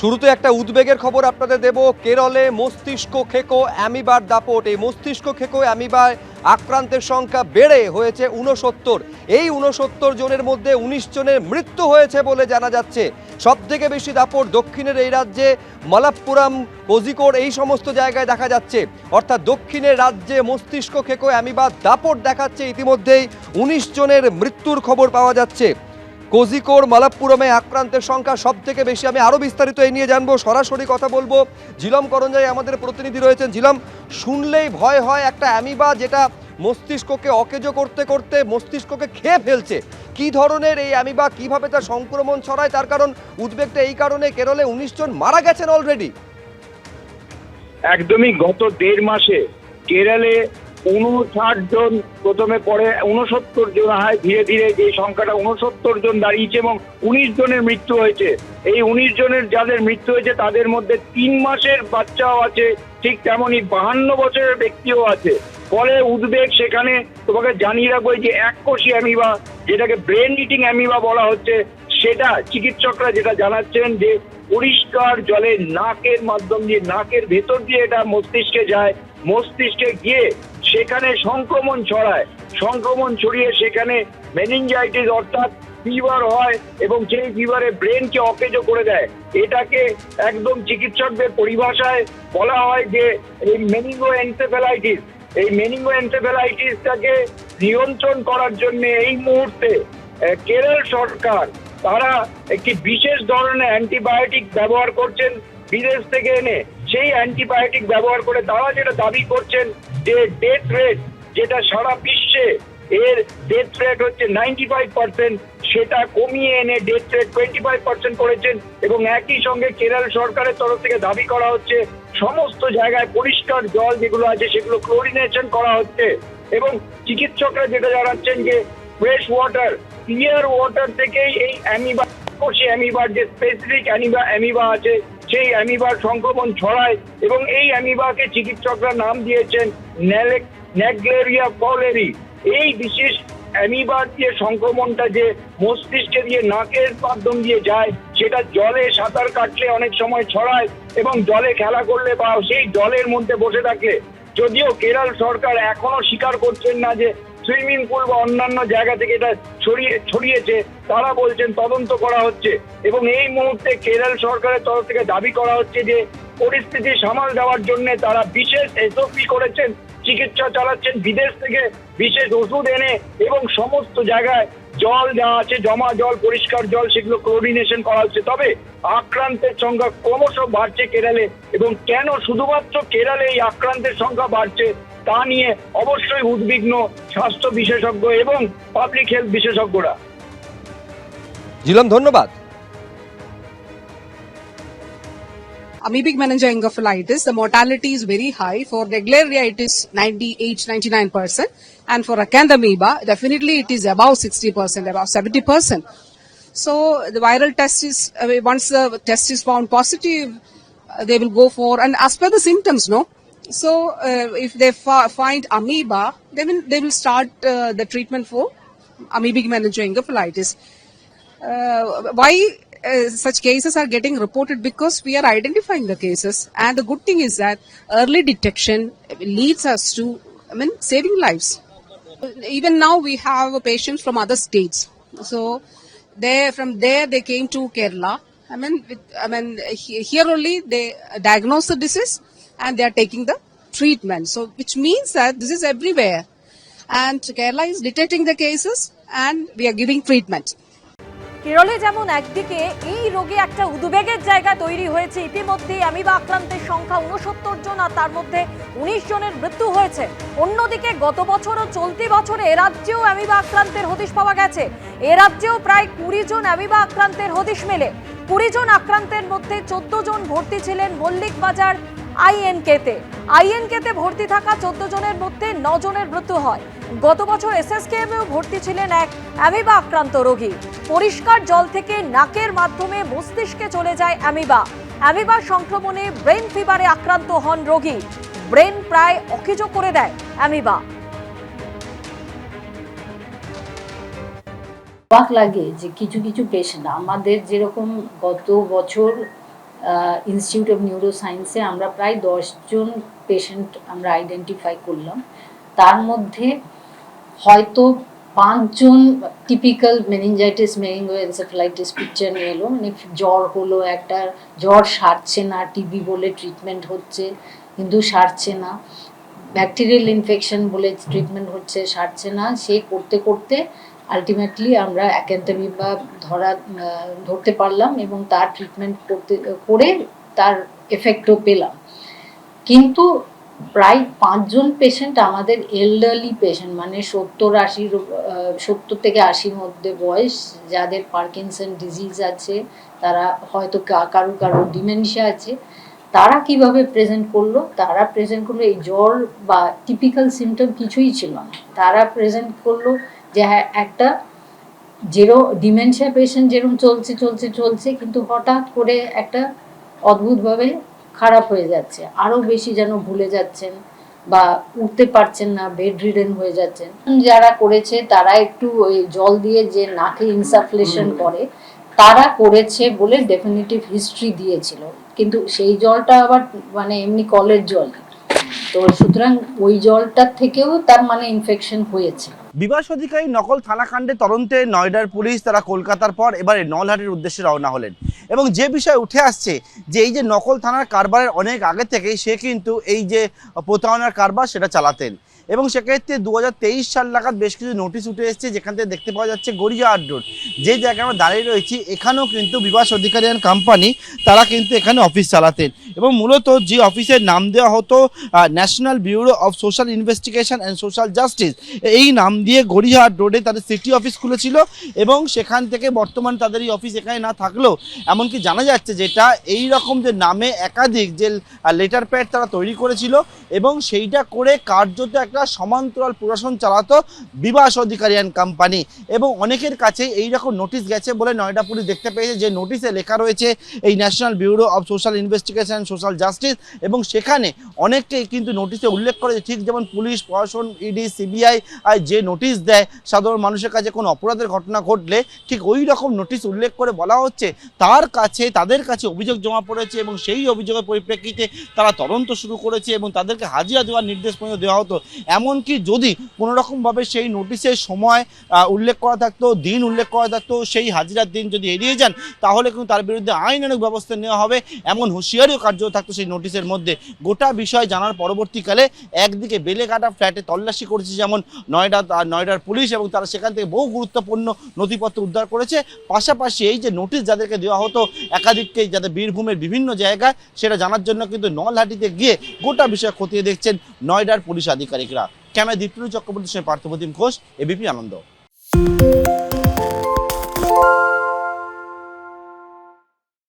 শুরুতে একটা উদ্বেগের খবর আপনাদের দেব। কেরলে মস্তিষ্ক খেকো অ্যামিবার দাপট। এই মস্তিষ্ক খেকো অ্যামিবার আক্রান্তের সংখ্যা বেড়ে হয়েছে উনসত্তর এই উনসত্তর জনের মধ্যে উনিশ জনের মৃত্যু হয়েছে বলে জানা যাচ্ছে। সব থেকে বেশি দাপট দক্ষিণের এই রাজ্যে মালাপ্পুরাম, কোজিকোড এই সমস্ত জায়গায় দেখা যাচ্ছে। অর্থাৎ দক্ষিণের রাজ্যে মস্তিষ্ক খেকো অ্যামিবার দাপট দেখাচ্ছে। ইতিমধ্যেই উনিশ জনের মৃত্যুর খবর পাওয়া যাচ্ছে। কোজিকোর মালাপ্পুরমে আক্রান্তের সংখ্যা সব থেকে বেশি। আমি আরও বিস্তারিত এই নিয়ে জানব। সরাসরি কথা বলব জিলম করঞ্জাই, আমাদের প্রতিনিধি রয়েছেন জিলম শুনলেই ভয় হয় একটা অ্যামিবা যেটা মস্তিষ্ককে অকেজো করতে করতে মস্তিষ্ককে খেয়ে ফেলছে। কি ধরনের এই অ্যামিবা, কীভাবে তার সংক্রমণ ছড়ায়? তার কারণ উদ্বেগটা এই কারণে কেরলে উনিশ জন মারা গেছেন অলরেডি একদমই গত দেড় মাসে কেরালে উনষাট জন প্রথমে পরে উনসত্তর জন হয়, ধীরে ধীরে যে সংখ্যাটা উনসত্তর জন দাঁড়িয়েছে এবং উনিশ জনের মৃত্যু হয়েছে। এই উনিশ জনের যাদের মৃত্যু হয়েছে, তাদের মধ্যে তিন মাসের বাচ্চাও আছে, ঠিক তেমনই বাহান্ন বছরের ব্যক্তিও আছে। ফলে উদ্বেগ সেখানে তোমাকে জানিয়ে রাখব যে এককোষী অ্যামিবা, যেটাকে ব্রেন ইটিং অ্যামিবা বলা হচ্ছে, সেটা চিকিৎসকরা যেটা জানাচ্ছেন যে পরিষ্কার জলে নাকের মাধ্যম দিয়ে, নাকের ভেতর দিয়ে এটা মস্তিষ্কে যায়। মস্তিষ্কে গিয়ে সেখানে সংক্রমণ ছড়ায়। সংক্রমণ ছড়িয়ে সেখানে মেনিনজাইটিস অর্থাৎ ফিভার হয় এবং সেই ফিভারে ব্রেনকে অকেজো করে দেয়। এটাকে একদম চিকিৎসকদের পরিভাষায় বলা হয় যে এই মেনিঙ্গো এনসেফেলাইটিস এই মেনিঙ্গো এনসেফেলাইটিসটাকে নিয়ন্ত্রণ করার জন্য এই মুহূর্তে কেরল সরকার, তারা একটি বিশেষ ধরনের অ্যান্টিবায়োটিক ব্যবহার করছেন বিদেশ থেকে এনে। সেই অ্যান্টিবায়োটিক ব্যবহার করে তারা যেটা দাবি করছেন যে ডেথ রেট যেটা সারা বিশ্বে, এর ডেথ রেট হচ্ছে নাইনটি ফাইভ পার্সেন্ট সেটা কমিয়ে এনে death rate twenty five percent করেছেন এবং একই সঙ্গে কেরল সরকারের তরফ থেকে দাবি করা হচ্ছে সমস্ত জায়গায় পরিষ্কার জল যেগুলো আছে সেগুলো ক্লোরিনেশন করা হচ্ছে এবং চিকিৎসকরা যেটা জানাচ্ছেন যে ফ্রেশ ওয়াটার ক্লিয়ার ওয়াটার থেকেই এই অ্যামিবা, কোষে অ্যামিবার, যে স্পেসিফিক অ্যামিবা অ্যামিবা আছে সেই অ্যামিবার সংক্রমণ ছড়ায় এবং এই অ্যামিবাকে চিকিৎসকরা নাম দিয়েছেন ন্যাগলেরিয়া ফলেরি এই বিশেষ অ্যামিবার দিয়ে সংক্রমণটা যে মস্তিষ্কে দিয়ে নাকের মাধ্যম দিয়ে যায়, সেটা জলে সাঁতার কাটলে অনেক সময় ছড়ায় এবং জলে খেলা করলে বা সেই জলের মধ্যে বসে থাকলে যদিও কেরল সরকার এখনও স্বীকার করছেন না যে সুইমিং পুল বা অন্যান্য জায়গা থেকে এটা ছড়িয়ে ছড়িয়েছে, তারা বলছেন তদন্ত করা হচ্ছে। এবং এই মুহূর্তে কেরল সরকারের তরফ থেকে দাবি করা হচ্ছে যে, পরিস্থিতি সামাল দেওয়ার জন্য তারা বিশেষ এসওপি করেছেন, চিকিৎসা চালাচ্ছেন, বিদেশ থেকে বিশেষ ওষুধ এনে এবং সমস্ত জায়গায় জল যা আছে, জমা জল, পরিষ্কার জল, সেগুলো ক্লোরিনেশন করা হচ্ছে। তবে আক্রান্তের সংখ্যা ক্রমশ বাড়ছে কেরালে এবং কেন শুধুমাত্র কেরালে এই আক্রান্তের সংখ্যা বাড়ছে তা নিয়ে অবশ্যই উদ্বিগ্ন স্বাস্থ্য বিশেষজ্ঞ এবং পাবলিক হেলথ বিশেষজ্ঞরা। জিলন ধন্যবাদ। Amoebic meningoencephalitis, the mortality is very high. For regularly, it is 98-99%. And for acanthamoeba, definitely it is above 60%, above 70%. So the viral test is, once the test is found positive, uh, they will go for, and as per the symptoms, no? So uh, if they fi- find amoeba, they will, they will start uh, the treatment for amoebic meningoencephalitis. Uh, why uh, such cases are getting reported because we are identifying the cases. And the good thing is that early detection leads us to i mean saving lives. Even now we have patients from other states. So they from there they came to kerala. I mean with, i mean here only they diagnose the disease and they are taking the treatment. So which means that this is everywhere. And kerala is detecting the cases and we are giving treatment কেরলে যেমন একদিকে এই রোগে একটা উদ্বেগের জায়গা তৈরি হয়েছে ইতিমধ্যে অ্যামিবা আক্রান্তের সংখ্যা উনসত্তর জন আর তার মধ্যে উনিশ জনের মৃত্যু হয়েছে। অন্যদিকে গত বছর ও চলতি বছরে এ রাজ্যেও অ্যামিবা আক্রান্তের হদিশ পাওয়া গেছে। এ রাজ্যেও প্রায় কুড়ি জন অ্যামিবা আক্রান্তের হদিশ মেলে। কুড়ি জন আক্রান্তের মধ্যে চোদ্দ জন ভর্তি ছিলেন মল্লিক বাজার আইএনকেতে আইএনকেতে ভর্তি থাকা চোদ্দ জনের মধ্যে জনের মৃত্যু হয়। গত বছর এসএসকেএমেও ভর্তি ছিলেন এক অ্যামিবা আক্রান্ত রোগী। পরিষ্কার জল থেকে নাকের মাধ্যমে মস্তিষ্কে চলে যায় অ্যামিবা। অ্যামিবা সংক্রমণে ব্রেন ফিভারে আক্রান্ত হন রোগী। ব্রেন প্রায় অকেজো করে দেয় অ্যামিবা। অবাক লাগে যে কিছু কিছু পেশেন্ট আমাদের যেরকম গত বছর ইনস্টিটিউট অফ নিউরো সায়েন্সে আমরা প্রায় দশজন পেশেন্ট আমরা আইডেন্টিফাই করলাম। তার মধ্যে হয়তো পাঁচজন টিপিক্যাল মেনিনজাইটিস মেনিঙ্গোএনসেফালাইটিস পিকচার নিয়ে এলো। মানে জ্বর হলো একটা, জ্বর সারছে না টিবি বলে ট্রিটমেন্ট হচ্ছে, কিন্তু সারছে না। ব্যাকটেরিয়াল ইনফেকশন বলে ট্রিটমেন্ট হচ্ছে, সারছে না। সে করতে করতে আলটিমেটলি আমরা অ্যাকান্টামি বা ধরা ধরতে পারলাম এবং তার ট্রিটমেন্ট করতে, করে তার এফেক্টও পেলাম। কিন্তু প্রায় পাঁচজন পেশেন্ট আমাদের এল্ডারলি পেশেন্ট মানে সত্তর আশির সত্তর থেকে আশির মধ্যে বয়স, যাদের পার্কিনসন ডিজিজ আছে, তারা হয়তো কারও কারও ডিমেনশিয়া আছে, তারা কীভাবে প্রেজেন্ট করল? তারা প্রেজেন্ট করল এই জ্বর বা টিপিক্যাল সিমটম কিছুই ছিল না। তারা প্রেজেন্ট করল যে হ্যাঁ একটা যেরো ডিমেনশিয়া পেশেন্ট যেরকম চলছে চলছে চলছে কিন্তু হঠাৎ করে একটা অদ্ভুতভাবে খারাপ হয়ে যাচ্ছে। আরও বেশি যেন ভুলে যাচ্ছেন বা উঠতে পারছেন না বেড রিডেন হয়ে যাচ্ছেন। যারা করেছে তারা একটু ওই জল দিয়ে যে নাকে ইনসাফলেশন করে তারা করেছে বলে ডেফিনেটিভ হিস্ট্রি দিয়েছিল। কিন্তু সেই জলটা আবার মানে এমনি কলের জল তো সুতরাং ওই জলটার থেকেও তার মানে ইনফেকশন হয়েছে। বিবাস অধিকারী নকল থানাকাণ্ডে তদন্তে নয়ডার পুলিশ তারা কলকাতার পর এবারে নলহাটির উদ্দেশ্যে রওনা হলেন। এবং যে বিষয় উঠে আসছে যে এই যে নকল থানার কারবারের অনেক আগে থেকেই সে কিন্তু এই যে প্রতারণার কারবার সেটা চালাতেন। এবং সেক্ষেত্রে দু হাজার তেইশ সাল নাগাদ বেশ কিছু নোটিশ উঠে এসেছে, যেখান থেকে দেখতে পাওয়া যাচ্ছে গড়িয়াহাট রোড। যে জায়গায় আমরা দাঁড়িয়ে রয়েছি, এখানেও কিন্তু বিবাস অধিকারী কোম্পানি তারা কিন্তু এখানে অফিস চালাতেন। এবং মূলত যে অফিসের নাম দেওয়া হতো national bureau of social investigation and social justice এই নাম দিয়ে গড়িয়াহাট রোডে তাদের সিটি অফিস খুলেছিল এবং সেখান থেকে বর্তমান তাদের এই অফিস এখানে না থাকলেও, এমনকি জানা যাচ্ছে যেটা এই রকম যে নামে একাধিক যে লেটার প্যাড তারা তৈরি করেছিল এবং সেইটা করে কার্যত একটা সমান্তরাল প্রশাসন চালাতো বিবাস অধিকারী অ্যান্ড কোম্পানি। এবং অনেকের কাছে এই রকম নোটিশ গেছে বলে নয়ডা পুলিশ দেখতে পেয়েছে যে নোটিশে লেখা রয়েছে, এই national bureau of social investigation social justice এবং সেখানে অনেককেই কিন্তু নোটিশে উল্লেখ করে ঠিক যেমন পুলিশ, প্রশাসন, ইডি, সিবিআই যে নোটিশ দেয়, সাধারণ মানুষের কাছে কোনো অপরাধের ঘটনা ঘটলে ঠিক ওই রকম নোটিশ উল্লেখ করে বলা হচ্ছে, তার কাছে, তাদের কাছে অভিযোগ জমা পড়েছে এবং সেই অভিযোগের পরিপ্রেক্ষিতে তারা তদন্ত শুরু করেছে এবং তাদেরকে হাজিরা দেওয়ার নির্দেশ পর্যন্ত দেওয়া হতো। এমনকি যদি কোনো রকমভাবে সেই নোটিশের সময় উল্লেখ করা থাকতো, দিন উল্লেখ করা থাকতো, সেই হাজিরার দিন যদি এড়িয়ে যান, তাহলে কিন্তু তার বিরুদ্ধে আইনানুগ ব্যবস্থা নেওয়া হবে। এমন হুঁশিয়ারিও কার্য থাকতো সেই নোটিশের মধ্যে। গোটা বিষয় জানার পরবর্তীকালে একদিকে বেলেঘাটা ফ্ল্যাটে তল্লাশি করেছে যেমন নয়ডা নয়ডার পুলিশ এবং তারা সেখান থেকে বহু গুরুত্বপূর্ণ নথিপত্র উদ্ধার করেছে। পাশাপাশি এই যে নোটিশ যাদেরকে দেওয়া হতো একাধিককে যাদের বীরভূমের বিভিন্ন জায়গায়, সেটা জানার জন্য কিন্তু নলহাটিতে গিয়ে গোটা বিষয় খতিয়ে দেখছেন নয়ডার পুলিশ আধিকারিকরা ক্যামেরা দীপ্তি চক্রবর্তীর সঙ্গে পার্থপ্রতিম ঘোষ এবিপি আনন্দ।